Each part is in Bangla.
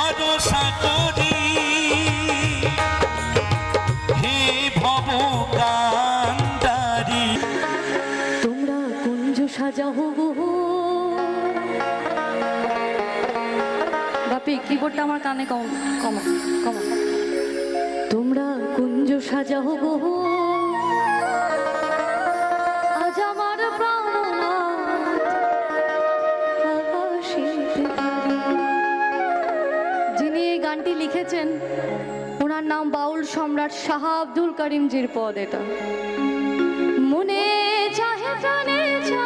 ভরসা করি হে ভব কান্দারি তোমরা কুঞ্জ সাজাও আমার কানে কম, কমা কমা। তোমরা কুঞ্জ সাজাও বহু লিখেছেন ওনার নাম বাউল সম্রাট শাহ আব্দুল করিমজির পদ এটা। মনে চাহে জানে চা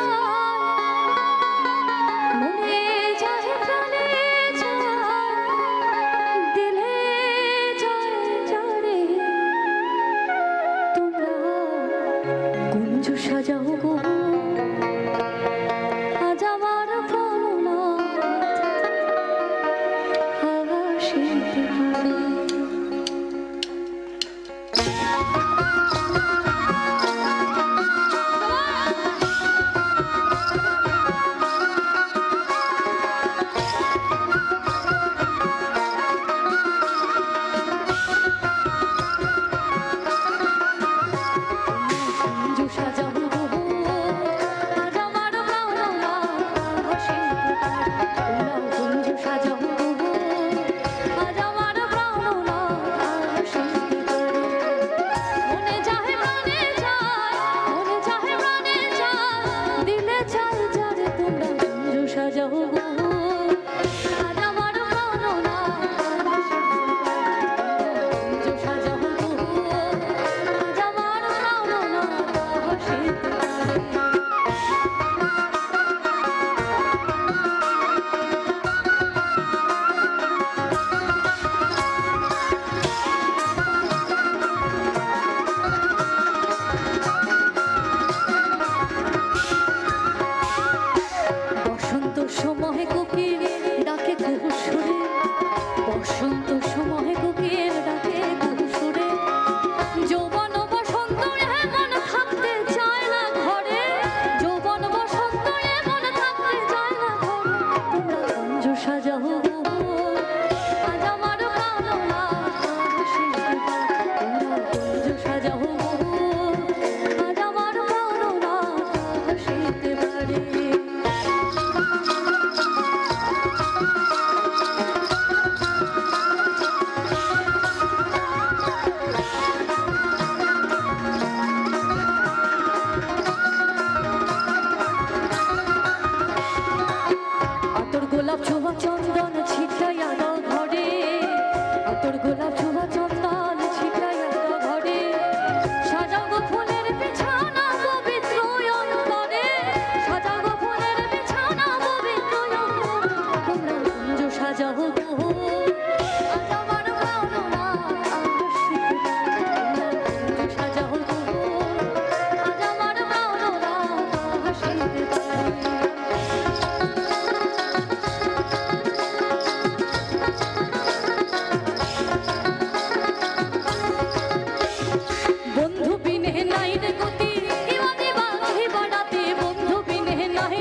she did.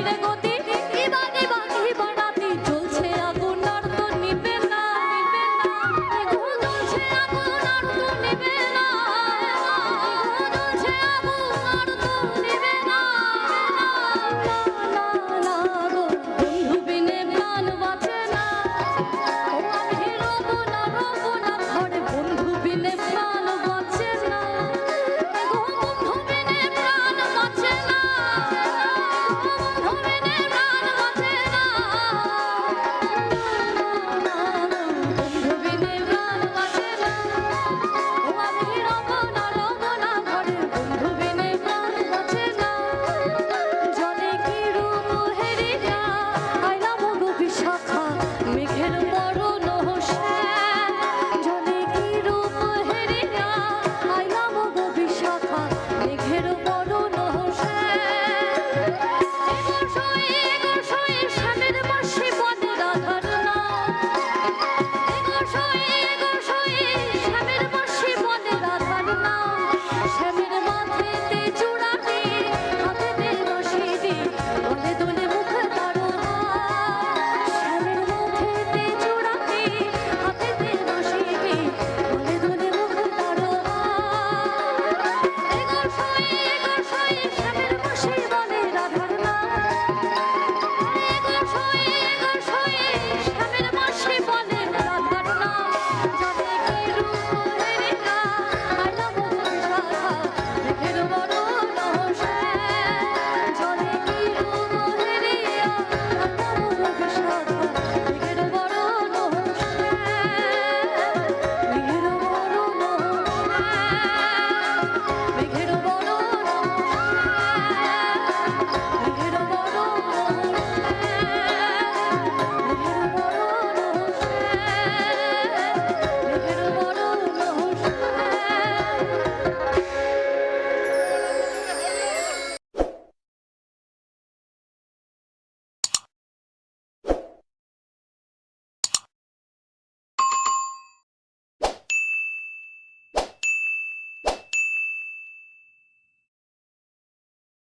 Đừng có tin! have